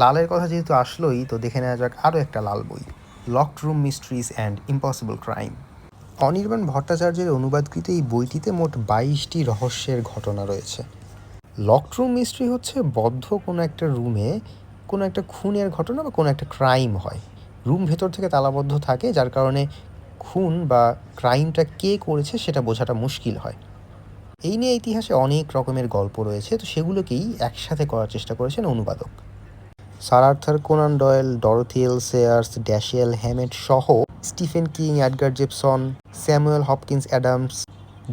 লালের কথা যেহেতু আসলোই, তো দেখে নেওয়া যাক আরও একটা লাল বই locked room mysteries and impossible crime Anirban ভট্টাচার্যের অনুবাদকৃত এই বইটিতে মোট বাইশটি রহস্যের ঘটনা রয়েছে। লকড রুম মিস্ট্রি হচ্ছে বদ্ধ কোনো একটা রুমে কোনো একটা খুনের ঘটনা বা কোনো একটা ক্রাইম হয়। রুম ভেতর থেকে তালাবদ্ধ থাকে, যার কারণে খুন বা ক্রাইমটা কে করেছে সেটা বোঝাটা মুশকিল হয়। এই নিয়ে ইতিহাসে অনেক রকমের গল্প রয়েছে, তো সেগুলোকেই একসাথে করার চেষ্টা করেছেন অনুবাদক। Sir Arthur, Conan Doyle Dorothy L Sayers, Dashiell Hammett সহ Stephen King Edgar Jepson, Samuel Hopkins Adams,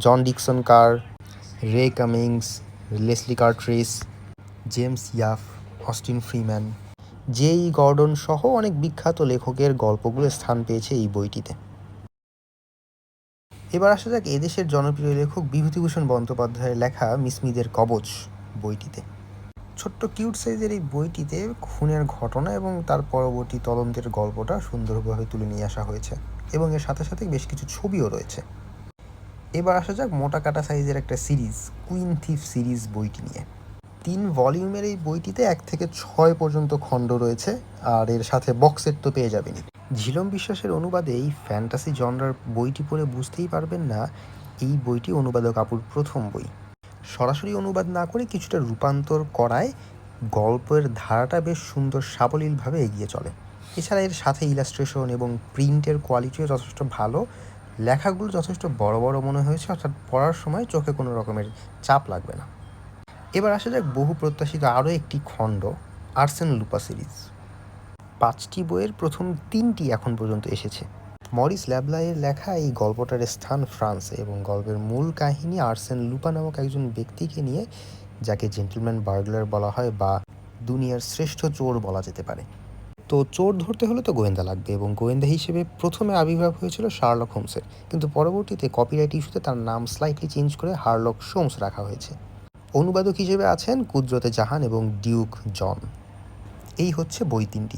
John Dickson Carr, Ray Cummings, Leslie Charteris James Yaffe, Austin Freeman, J Gordon সহ অনেক বিখ্যাত লেখকের গল্পগুলো স্থান পেয়েছে এই বইটিতে। এবার আসা যাক এদেশের জনপ্রিয় লেখক বিভূতিভূষণ বন্দ্যোপাধ্যায়ের লেখা মিসমিদের কবচ বইটিতে। ছোট্ট কিউট সাইজের এই বইটিতে খুনের ঘটনা এবং তার পরবর্তী তদন্তের গল্পটা সুন্দরভাবে তুলে নিয়ে আসা হয়েছে এবং এর সাথে সাথে বেশ কিছু ছবিও রয়েছে। এবার আসা যাক মোটা কাটা সাইজের একটা সিরিজ, কুইন থিফ সিরিজ বইটি নিয়ে। তিন ভলিউমের এই বইটিতে এক থেকে ছয় পর্যন্ত খণ্ড রয়েছে, আর এর সাথে বক্সেট তো পেয়ে যাবেনই। ঝিলম বিশ্বাসের অনুবাদে এই ফ্যান্টাসি জনরার বইটি পড়ে বুঝতেই পারবেন না, এই বইটি অনুবাদক আপুর প্রথম বই। সরাসরি অনুবাদ না করে কিছুটা রূপান্তর করায় গল্পের ধারাটা বেশ সুন্দর সাবলীলভাবে এগিয়ে চলে। এছাড়া এর সাথে ইলাস্ট্রেশন এবং প্রিন্টের কোয়ালিটিও যথেষ্ট ভালো। লেখাগুলো যথেষ্ট বড় বড় মনে হয়েছে, অর্থাৎ পড়ার সময় চোখে কোনো রকমের চাপ লাগবে না। এবার আসা যাক বহু প্রত্যাশিত আরও একটি খণ্ড আর্সেন লুপা সিরিজ পাঁচটি বইয়ের প্রথম তিনটি এখন পর্যন্ত এসেছে। মরিস ল্যাবলাইয়ের লেখা এই গল্পটার স্থান ফ্রান্সে এবং গল্পের মূল কাহিনী আর্সেন লুপা নামক একজন ব্যক্তিকে নিয়ে, যাকে জেন্টলম্যান বার্গলার বলা হয় বা দুনিয়ার শ্রেষ্ঠ চোর বলা যেতে পারে। তো চোর ধরতে হলে তো গোয়েন্দা লাগবে এবং গোয়েন্দা হিসেবে প্রথমে আবির্ভাব হয়েছিল শার্লক হোমসের। কিন্তু পরবর্তীতে কপিরাইট ইস্যুতে তার নাম স্লাইটলি চেঞ্জ করে হার্লক সোমস রাখা হয়েছে। অনুবাদক হিসেবে আছেন কুদরতে জাহান এবং ডিউক জন। এই হচ্ছে বই তিনটি।